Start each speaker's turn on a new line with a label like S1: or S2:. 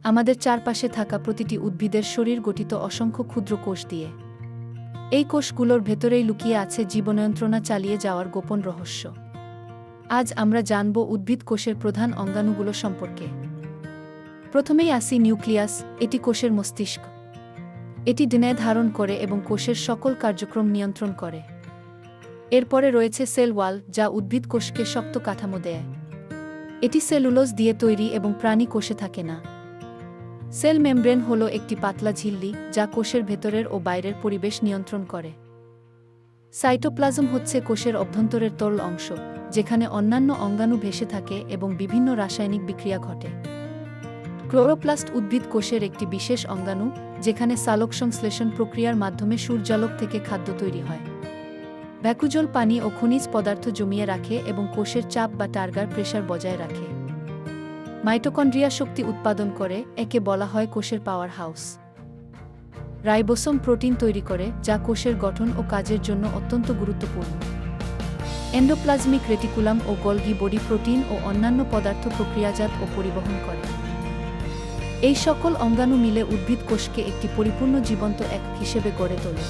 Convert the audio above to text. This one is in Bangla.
S1: আমাদের চারপাশে থাকা প্রতিটি উদ্ভিদের শরীর গঠিত অসংখ্য ক্ষুদ্র কোষ দিয়ে। এই কোষগুলোর ভেতরেই লুকিয়ে আছে জীবনয়ন্ত্রণা চালিয়ে যাওয়ার গোপন রহস্য। আজ আমরা জানব উদ্ভিদ কোষের প্রধান অঙ্গাণুগুলো সম্পর্কে। প্রথমেই আসি নিউক্লিয়াস, এটি কোষের মস্তিষ্ক। এটি ডিনায় ধারণ করে এবং কোষের সকল কার্যক্রম নিয়ন্ত্রণ করে। এরপরে রয়েছে সেল ওয়াল, যা উদ্ভিদ কোষকে শক্ত কাঠামো দেয়। এটি সেলুলোজ দিয়ে তৈরি এবং প্রাণী কোষে থাকে না। সেল মেমব্রেন হল একটি পাতলা ঝিল্লি, যা কোষের ভেতরের ও বাইরের পরিবেশ নিয়ন্ত্রণ করে। সাইটোপ্লাজম হচ্ছে কোষের অভ্যন্তরের তরল অংশ, যেখানে অন্যান্য অঙ্গাণু ভেসে থাকে এবং বিভিন্ন রাসায়নিক বিক্রিয়া ঘটে। ক্লোরোপ্লাস্ট উদ্ভিদ কোষের একটি বিশেষ অঙ্গাণু, যেখানে সালোক সংশ্লেষণ প্রক্রিয়ার মাধ্যমে সূর্যালোক থেকে খাদ্য তৈরি হয়। ভ্যাকুজল পানি ও খনিজ পদার্থ জমিয়ে রাখে এবং কোষের চাপ বা টার্গার প্রেশার বজায় রাখে। মাইটোকন্ড্রিয়া শক্তি উৎপাদন করে একে বলা হয় কোষের পাওয়ার হাউস। রাইবোসোম প্রোটিন তৈরি করে যা কোষের গঠন ও কাজের জন্য অত্যন্ত গুরুত্বপূর্ণ। এন্ডোপ্লাজমিক রেটিকুলাম ও গলগি বডি প্রোটিন ও অন্যান্য পদার্থ প্রক্রিয়াজাত ও পরিবহন করে। এই সকল অঙ্গাণু মিলে উদ্ভিদ কোষকে একটি পরিপূর্ণ জীবন্ত এক হিসেবে গড়ে তোলে।